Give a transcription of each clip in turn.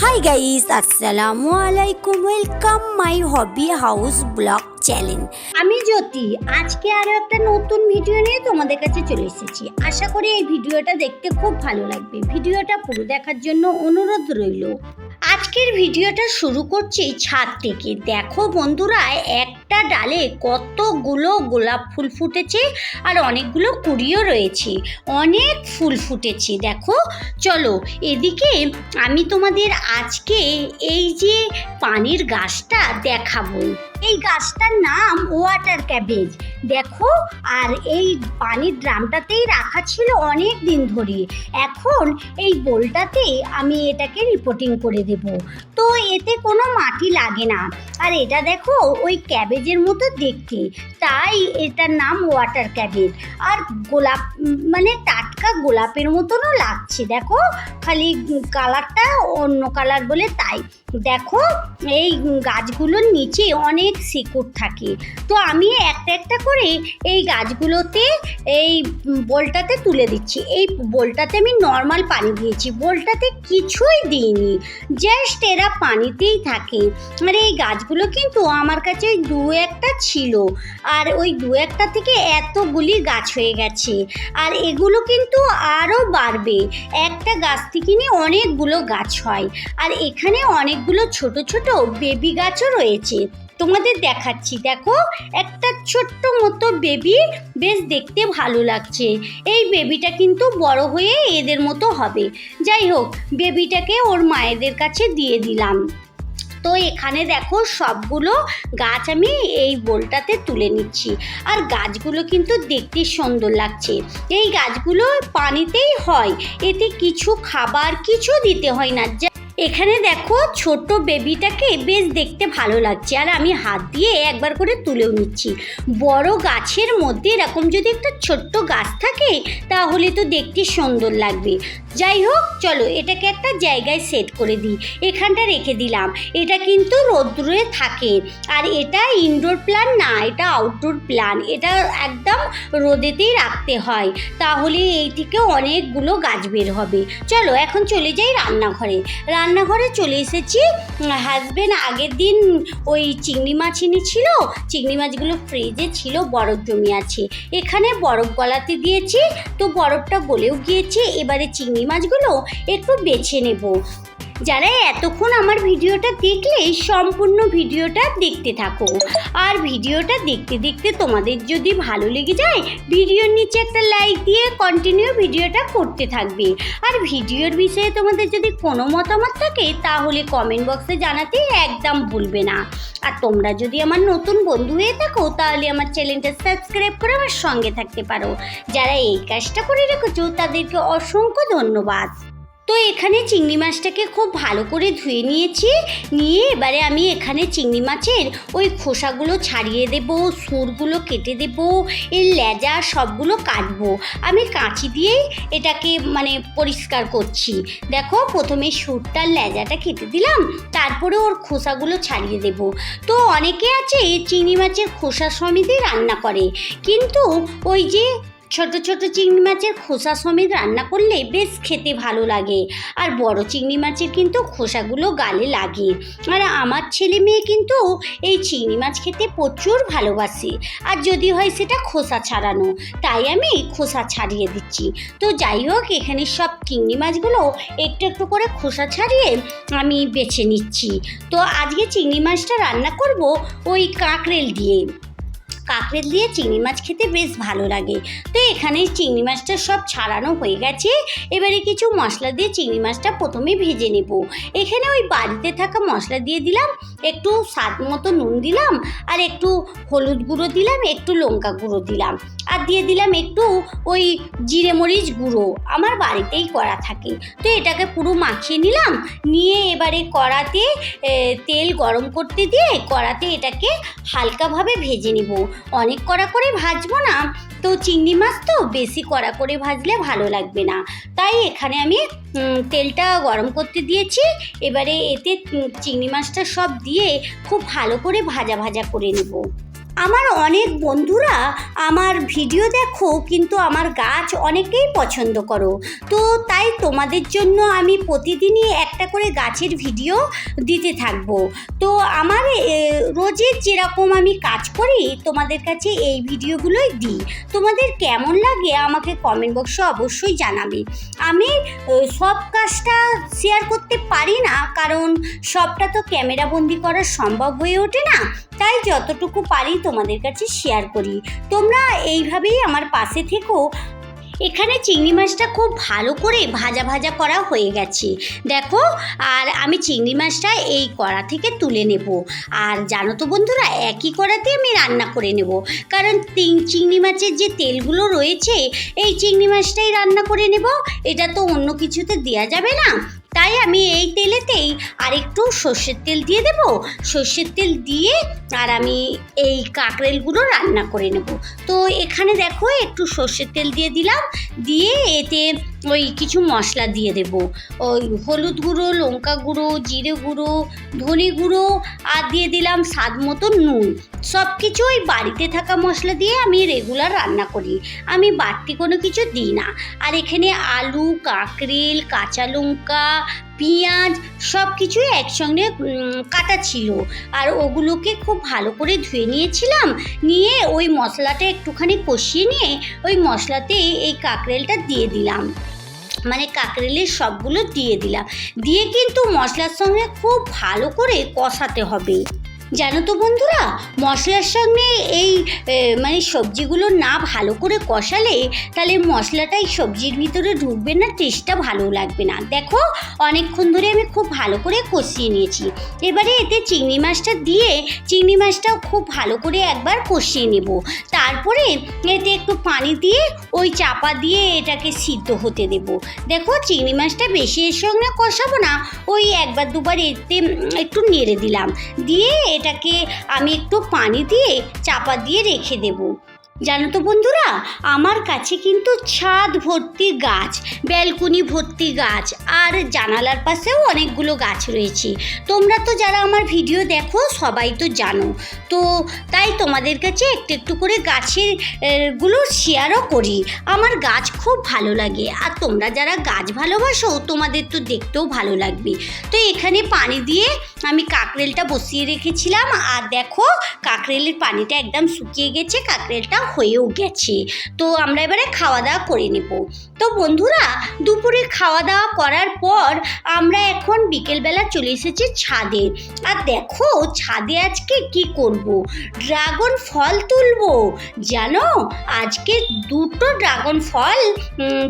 High guys আসসালামু আলাইকুম welcome my hobby house blog channel আমি জ্যোতি, আজকে আরও একটা নতুন ভিডিও নিয়ে তোমাদের কাছে চলে এসেছি। আশা করি এই ভিডিওটা দেখতে খুব ভালো লাগবে। ভিডিওটা পুরো দেখার জন্য অনুরোধ রইল। আজকের ভিডিওটা শুরু করছি ছাদ থেকে। দেখো বন্ধুরা একটা ডালে কতগুলো গোলাপ ফুল ফুটেছে আর অনেকগুলো কুড়িও রয়েছে। অনেক ফুল ফুটেছে, দেখো। চলো, এদিকে আমি তোমাদের আজকে এই যে পানির গাছটা দেখাবো। এই গাছটার নাম ওয়াটার ক্যাবেজ। দেখো, আর এই পানির ড্রামটাতেই রাখা ছিল অনেক দিন ধরে। এখন এই বোলটাতে আমি এটাকে রিপোর্টিং করে দেব। তো এতে কোনো মাটি লাগে না। আর এটা দেখো, ওই ক্যাবেজের মতো দেখতে। তাই এটার নাম ওয়াটার ক্যাবেজ আর গোলাপ মানে টাটকা গোলাপের মতনও লাগছে, দেখো? খালি কালারটা অন্য কালার বলে তাই। দেখো, এই গাছগুলোর নিচে অনেক শিকড় থাকে। তো আমি একটা একটা করে এই গাছগুলোতে এই বোলটাতে তুলে দিচ্ছি। এই বোলটাতে আমি নর্মাল পানি দিয়েছি। বোলটাতে কিছুই দিইনি। জাস্ট এরা পানিতেই থাকে। আর এই গাছগুলো কিন্তু আমার কাছে দু একটা ছিল। আর ওই দু একটা থেকে এতগুলি গাছ হয়ে গেছে। আর এগুলো কিন্তু আরও বাড়বে। একটা গাছ থেকে নিয়ে অনেকগুলো গাছ হয়। আর এখানে অনেকগুলো ছোট ছোট বেবি গাছও রয়েছে। তোমাদের দেখাচ্ছি, দেখো, একটা ছোট্ট মতো বেবি বেশ দেখতে ভালো লাগছে। এই বেবিটা কিন্তু বড় হয়ে এদের মতো হবে। যাই হোক বেবিটাকে ওর মায়েদের কাছে দিয়ে দিলাম। তো এখানে দেখো, সবগুলো গাছ আমি এই বোলটাতে তুলে নিচ্ছি। আর গাছগুলো কিন্তু দেখতে সুন্দর লাগছে। এই গাছগুলো পানিতেই হয়, এতে কিছু খাবার কিছু দিতে হয় না। এখানে দেখো ছোট্ট বেবিটাকে বেশ দেখতে ভালো লাগছে। আর আমি হাত দিয়ে একবার করে তুলেও নিচ্ছি। বড় গাছের মধ্যে এরকম যদি একটা ছোট্ট গাছ থাকে, তাহলে তো দেখতে সুন্দর লাগবে। যাই হোক, চলো এটাকে একটা জায়গায় সেট করে দিই। এখানটা রেখে দিলাম। এটা কিন্তু রৌদ্রে থাকে। আর এটা ইনডোর প্ল্যান না, এটা আউটডোর প্ল্যান এটা একদম রোদেতেই রাখতে হয়। তাহলে এই থেকে অনেকগুলো গাছ বের হবে। চলো এখন চলে যাই রান্নাঘরে। রান্নাঘরে চলে এসেছি। হাজব্যান্ড আগের দিন ওই চিংড়ি মাছ এনেছিল। চিংড়ি মাছগুলো ফ্রিজে ছিল, বরফ জমি আছে। এখানে বরফ গলাতে দিয়েছি। তো বরফটা গলেও গিয়েছে। এবারে চিংড়ি মাছগুলো একটু বেছে নেব। যারা এতক্ষণ আমার ভিডিওটা দেখলে সম্পূর্ণ ভিডিওটা দেখতে থাকো। আর ভিডিওটা দেখতে দেখতে তোমাদের যদি ভালো লেগে যায়, ভিডিওর নিচে একটা লাইক দিয়ে কন্টিনিউ ভিডিওটা করতে থাকবে। আর ভিডিওর বিষয়ে তোমাদের যদি কোনো মতামত থাকে, তাহলে কমেন্ট বক্সে জানাতে একদম ভুলবে না। আর তোমরা যদি আমার নতুন বন্ধু হয়ে থাকো, তাহলে আমার চ্যানেলটা সাবস্ক্রাইব করে আমার সঙ্গে থাকতে পারো। যারা এই কাজটা করে রেখেছো, তাদেরকে অসংখ্য ধন্যবাদ। তো এখানে চিংড়ি মাছটাকে খুব ভালো করে ধুয়ে নিয়েছি। নিয়ে এবারে আমি এখানে চিংড়ি মাছের ওই খোসাগুলো ছাড়িয়ে দেব, সুরগুলো কেটে দেব, এর লেজা সবগুলো কাটবো। আমি কাঁচি দিয়েই এটাকে মানে পরিষ্কার করছি। দেখো, প্রথমে সুরটার লেজাটা কেটে দিলাম, তারপরে ওর খোসাগুলো ছাড়িয়ে দেব। তো অনেকে আছে চিংড়ি মাছের খোসা সমেতই রান্না করে। কিন্তু ওই যে ছোট ছোট চিংড়ি মাছের খোসা সমেত রান্না করলে বেশ খেতে ভালো লাগে। আর বড় চিংড়ি মাছের কিন্তু খোসাগুলো গালে লাগে। আর আমার ছেলে মেয়ে কিন্তু এই চিংড়ি মাছ খেতে প্রচুর ভালোবাসে। আর যদি হয় সেটা খোসা ছাড়ানো। তাই আমি খোসা ছাড়িয়ে দিচ্ছি। তো যাই হোক, এখানে সব চিংড়ি মাছগুলো একটু একটু করে খোসা ছাড়িয়ে আমি বেছে নিচ্ছি। তো আজকে চিংড়ি মাছটা রান্না করব ওই কাঁকরেল দিয়ে। কাঁকড়েল দিয়ে চিংড়ি মাছ খেতে বেশ ভালো লাগে। তো এখানে চিংড়ি মাছটা সব ছাড়ানো হয়ে গেছে। এবারে কিছু মশলা দিয়ে চিংড়ি মাছটা প্রথমে ভেজে নেব। এখানে ওই বাড়িতে থাকা মশলা দিয়ে দিলাম, একটু স্বাদ মতো নুন দিলাম, আর একটু হলুদ গুঁড়ো দিলাম, একটু লঙ্কা গুঁড়ো দিলাম। আর দিয়ে দিলাম একটু ওই জিরে মরিচ গুঁড়ো। আমার বাড়িতেই করা থাকে। তো এটাকে পুরো মাখিয়ে নিলাম। নিয়ে এবারে কড়াতে তেল গরম করতে দিয়ে কড়াতে এটাকে হালকাভাবে ভেজে নেব। অনেক কড়া করে ভাজবো না। তো চিংড়ি মাছ তো বেশি কড়া করে ভাজলে ভালো লাগবে না। তাই এখানে আমি তেলটা গরম করতে দিয়েছি। এবারে এতে চিংড়ি মাছটা সব দিয়ে খুব ভালো করে ভাজা ভাজা করে নেব। আমার অনেক বন্ধুরা আমার ভিডিও দেখো, কিন্তু আমার গাছ অনেকেই পছন্দ করো। তো তাই তোমাদের জন্য আমি প্রতিদিনই একটা করে গাছের ভিডিও দিতে থাকব। তো আমার রোজের যেরকম আমি কাজ করি, তোমাদের কাছে এই ভিডিওগুলোই দিই। তোমাদের কেমন লাগে আমাকে কমেন্ট বক্সে অবশ্যই জানাবে। আমি সব কাজটা শেয়ার করতে পারি না, কারণ সবটা তো ক্যামেরা বন্দি করা সম্ভব হয়ে ওঠে না। তাই যতটুকু পারি তোমাদের কাছে শেয়ার করি। তোমরা এইভাবেই আমার পাশে থেকো। এখানে চিংড়ি মাছটা খুব ভালো করে ভাজা ভাজা করা হয়ে গেছে। দেখো, আর আমি চিংড়ি মাছটা এই কড়া থেকে তুলে নেব। আর জানো তো বন্ধুরা, একই কড়াতে আমি রান্না করে নেব। কারণ চিংড়ি মাছের যে তেলগুলো রয়েছে, এই চিংড়ি মাছটাই রান্না করে নেব। এটা তো অন্য কিছুতে দেওয়া যাবে না। তাই আমি এই তেলেতেই আরেকটু সর্ষের তেল দিয়ে দেব। সর্ষের তেল দিয়ে আর আমি এই কাঁকরেলগুলো রান্না করে নেব। তো এখানে দেখো একটু সর্ষের তেল দিয়ে দিলাম। দিয়ে এতে ওই কিছু মশলা দিয়ে দেব। ওই হলুদ গুঁড়ো, লঙ্কা গুঁড়ো, জিরে গুঁড়ো, ধনে গুঁড়ো আর দিয়ে দিলাম স্বাদ মতো নুন। সব কিছু ওই বাড়িতে থাকা মশলা দিয়ে আমি রেগুলার রান্না করি। আমি বাড়তি কোনো কিছু দিই না। আর এখানে আলু কাঁকরেল কাঁচা লঙ্কা, পেঁয়াজ সব কিছুই একসঙ্গে কাটা ছিল। আর ওগুলোকে খুব ভালো করে ধুয়ে নিয়েছিলাম। নিয়ে ওই মশলাটা একটুখানি কষিয়ে নিয়ে ওই মশলাতে এই কাঁকরেলটা দিয়ে দিলাম। মানে কাকরেলের সবগুলো দিয়ে দিলাম। দিয়ে কিন্তু মশলার সঙ্গে খুব ভালো করে কষাতে হবে। জানো তো বন্ধুরা, মশলার সঙ্গে এই মানে সবজিগুলো না ভালো করে কষালে তাহলে মশলাটা এই সবজির ভিতরে ঢুকবে না টেস্টটা ভালো লাগবে না। দেখো, অনেকক্ষণ ধরে আমি খুব ভালো করে কষিয়ে নিয়েছি। এবারে এতে চিংড়ি মাছটা দিয়ে চিংড়ি মাছটাও খুব ভালো করে একবার কষিয়ে নেব। তারপরে এতে একটু পানি দিয়ে ওই চাপা দিয়ে এটাকে সিদ্ধ হতে দেব। দেখো, চিংড়ি মাছটা বেশি এর সঙ্গে কষাবো না, ওই একবার দুবার এতে একটু নেড়ে দিলাম। দিয়ে এটাকে আমি একটু পানি দিয়ে চাপা দিয়ে রেখে দেবো। জানো তো বন্ধুরা, আমার কাছে কিন্তু ছাদ ভর্তি গাছ, ব্যালকনি ভর্তি গাছ আর জানালার পাশেও অনেকগুলো গাছ রয়েছে। তোমরা তো যারা আমার ভিডিও দেখো, সবাই তো জানো। তো তাই তোমাদের কাছে একটু একটু করে গাছেরগুলো শেয়ারও করি। আমার গাছ খুব ভালো লাগে আর তোমরা যারা গাছ ভালোবাসো, তোমাদের তো দেখতেও ভালো লাগবে। তো এখানে পানি দিয়ে আমি কাকরেলটা বসিয়ে রেখেছিলাম। আর দেখো, কাকরেলের পানিটা একদম শুকিয়ে গেছে কাকরেলটা হয়েও গেছে। তো আমরা এবারে খাওয়া দাওয়া করে নেব। তো বন্ধুরা, দুপুরে খাওয়া দাওয়া করার পর আমরা এখন বিকেলবেলা চলে এসেছি ছাদে। আর দেখো, ছাদে আজকে কি করব? ড্রাগন ফল তুলবো। জানো, আজকে দুটো ড্রাগন ফল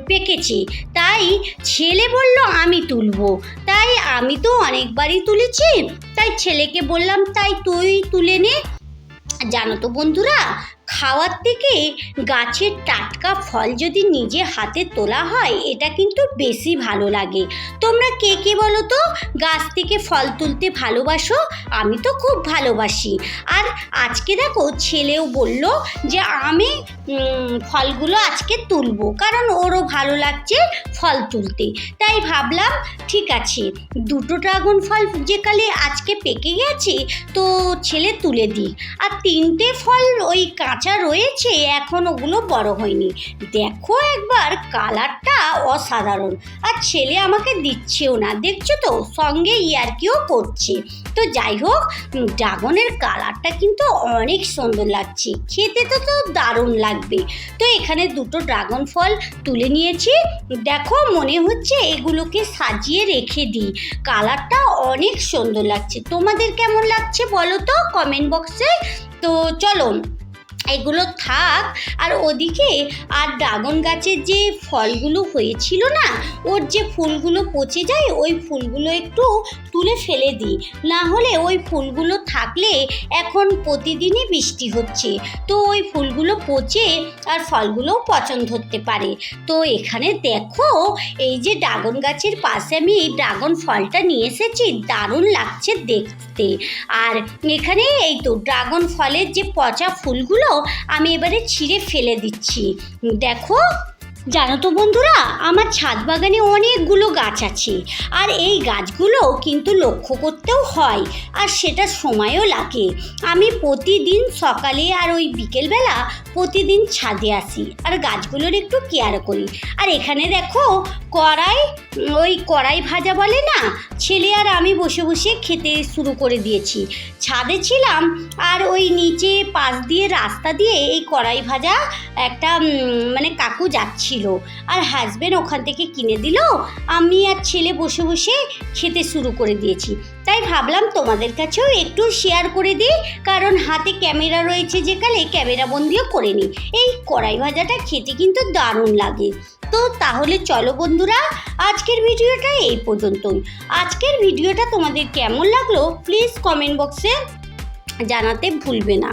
পেকেছে। তাই ছেলে বলল আমি তুলবো। তাই আমি তো অনেকবারই তুলেছি। তাই ছেলেকে বললাম, তাই তুই তুলে নে। জানো তো বন্ধুরা খাওয়ার থেকে গাছের টাটকা ফল যদি নিজে হাতে তোলা হয়, এটা কিন্তু বেশি ভালো লাগে। তোমরা কে কে বলো তো? গাছ থেকে ফল তুলতে ভালোবাসো? আমি তো খুব ভালোবাসি। আর আজকে দেখো ছেলেও বলল যে, আমি ফলগুলো আজকে তুলবো, কারণ ওরও ভালো লাগছে ফল তুলতে। তাই ভাবলাম, ঠিক আছে, দুটো ড্রাগন ফল যে কালে আজকে পেকে গেছে, তো ছেলে তুলে দিই। আর তিনটে ফল ওই কাঁচা রয়েছে, এখন ওগুলো বড় হয়নি। দেখো একবার, কালারটা অসাধারণ। আর ছেলে আমাকে দিচ্ছেও না, দেখছ তো? সঙ্গে ইয়ারকিও করছে। তো যাই হোক ড্রাগনের কালারটা কিন্তু অনেক সুন্দর লাগছে। খেতে তো তো দারুণ লাগবে। তো এখানে দুটো ড্রাগন ফল তুলে নিয়েছি। দেখো, মনে হচ্ছে এগুলোকে সাজিয়ে রেখে দিই। কালারটা অনেক সুন্দর লাগছে। তোমাদের কেমন লাগছে বলো তো কমেন্ট বক্সে? তো চলো এগুলো থাক। আর ওদিকে, আর ড্রাগন গাছের যে ফলগুলো হয়েছিল না, ওর যে ফুলগুলো পচে যায়, ওই ফুলগুলো একটু তুলে ফেলে দিই না হলে ওই ফুলগুলো থাকলে এখন প্রতিদিনই বৃষ্টি হচ্ছে। তো ওই ফুলগুলো পচে আর ফলগুলোও পচন ধরতে পারে। তো এখানে দেখো, এই যে ড্রাগন গাছের পাশে আমি এই ড্রাগন ফলটা নিয়ে এসেছি, দারুণ লাগছে দেখতে। আর এখানে এই তো ড্রাগন ফলের যে পচা ফুলগুলো আমি এবারে ছিঁড়ে ফেলে দিচ্ছি। দেখো জানো তো বন্ধুরা, আমার ছাদ বাগানে অনেকগুলো গাছ আছে, আর এই গাছগুলো কিন্তু লক্ষ্য করতেও হয়, আর সেটা সময়ও লাগে। আমি প্রতিদিন সকালে আর ওই বিকেলবেলা প্রতিদিন ছাদে আসি, আর গাছগুলোর একটু কেয়ার করি। আর এখানে দেখো, কড়াই, ওই কড়াই ভাজা বলে না, ছেলে আর আমি বসে বসে খেতে শুরু করে দিয়েছি। ছাদে ছিলাম, আর ওই নিচে পাশ দিয়ে রাস্তা দিয়ে এই কড়াই ভাজা একটা মানে কাকু যাচ্ছিল আর হাজবেন্ড ওখান থেকে কিনে দিল। আমি আর ছেলে বসে বসে খেতে শুরু করে দিয়েছি। তাই ভাবলাম তোমাদের কাছেও একটু শেয়ার করে দিই। কারণ হাতে ক্যামেরা রয়েছে যে কালে ক্যামেরা বন্দিও করে নিই। এই কড়াই ভাজাটা খেতে কিন্তু দারুণ লাগে। তো তাহলে চলো বন্ধুরা, আজকের ভিডিওটা এই পর্যন্তই। আজকের ভিডিওটা তোমাদের কেমন লাগল প্লিজ কমেন্ট বক্সে জানাতে ভুলবে না।